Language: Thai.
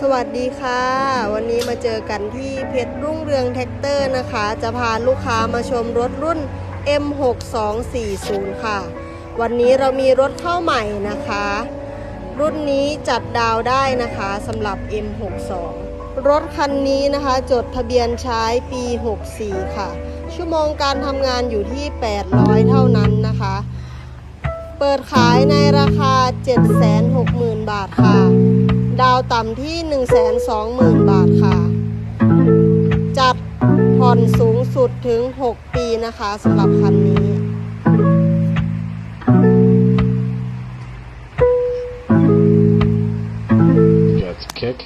สวัสดีค่ะ วันนี้มาเจอกันที่เพชรรุ่งเรืองแท็กเตอร์นะคะ จะพาลูกค้ามาชมรถรุ่น M6240 ค่ะ วันนี้เรามีรถเข้าใหม่นะคะ รุ่นนี้จัดดาวได้นะคะสำหรับ M62 รถคันนี้นะคะ จดทะเบียนใช้ปี 64 ค่ะ ชั่วโมงการทำงานอยู่ที่ 800 เท่านั้นนะคะ เปิดขายในราคา 760,000 บาทค่ะาวต่ำที่ 120,000 บาทค่ะ จัดผ่อนสูงสุดถึง 6 ปีนะคะสำหรับคันนี้ That's kick.